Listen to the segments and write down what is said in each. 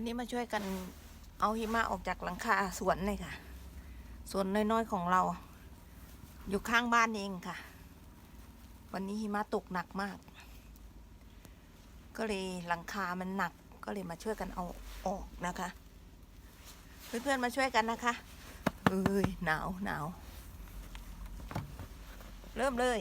วันนี้มาช่วยกันเอาหิมะออกจากหลังคาสวนเลยค่ะ สวนน้อยๆของเรา อยู่ข้างบ้านเองค่ะ วันนี้หิมะตกหนักมาก ก็เลยหลังคามันหนักก็เลยมาช่วยกันเอาออกนะคะ เพื่อนๆมาช่วยกันนะคะเอ้ยหนาวหนาวเริ่มเลย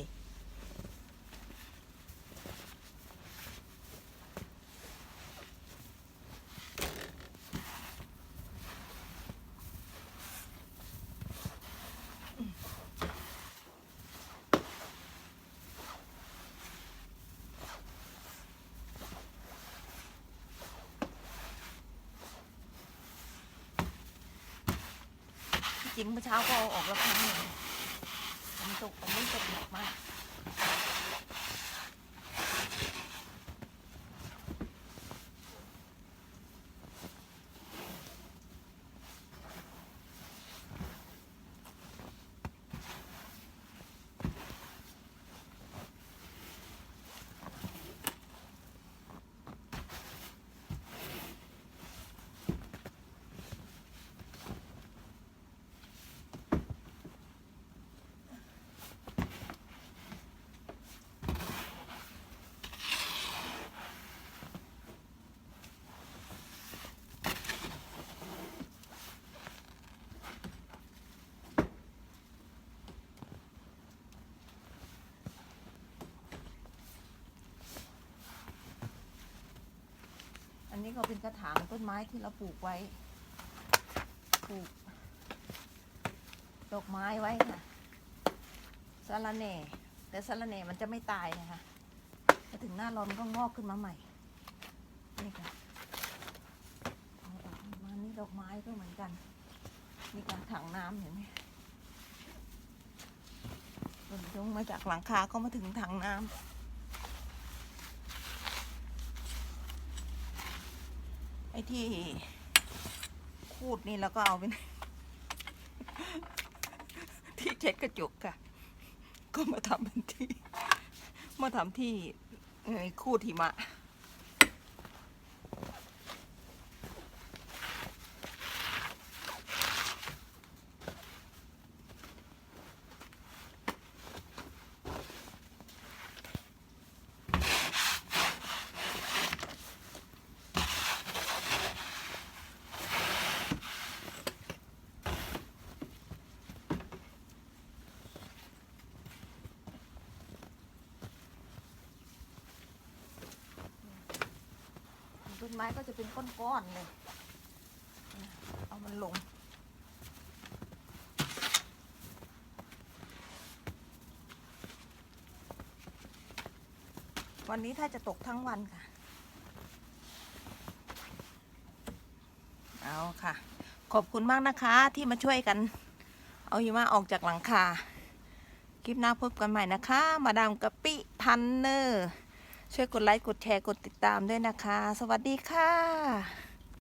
ริงเมื่อเช้าก็เอาออกแล้วครั้งหนึ่งมันตกมันไม่ตกหนักมาก นนี้ก็เป็นกระถางต้นไม้ที่เราปลูกไว้ ปลูก ดอกไม้ไว้ค่ะสะระแหน่ แต่สะระแหน่มันจะไม่ตายนะคะพอถึงหน้าร้อนก็งอกขึ้นมาใหม่ นี่ค่ะมานี่ดอกไม้ก็เหมือนกัน นี่ค่ะถังน้ำเห็นไหมหล่นลงมาจากหลังคาก็มาถึงถังน้ำ อ้ที่คูดนี่แล้วก็เอาเป็นที่เช็ดกระจกค่ะ ก็มาทำเป็นที่ มาทำที่คูดหิมะ ต้นไม้ก็จะเป็นก้อนๆเลย เอามันลง วันนี้ถ้าจะตกทั้งวันค่ะ เอาค่ะ ขอบคุณมากนะคะที่มาช่วยกัน เอาหิมะออกจากหลังคา คลิปหน้าพบกันใหม่นะคะ มาดามกะปิพันเนอร์ ช่วยกดไลค์ กดแชร์ กดติดตามด้วยนะคะ สวัสดีค่ะ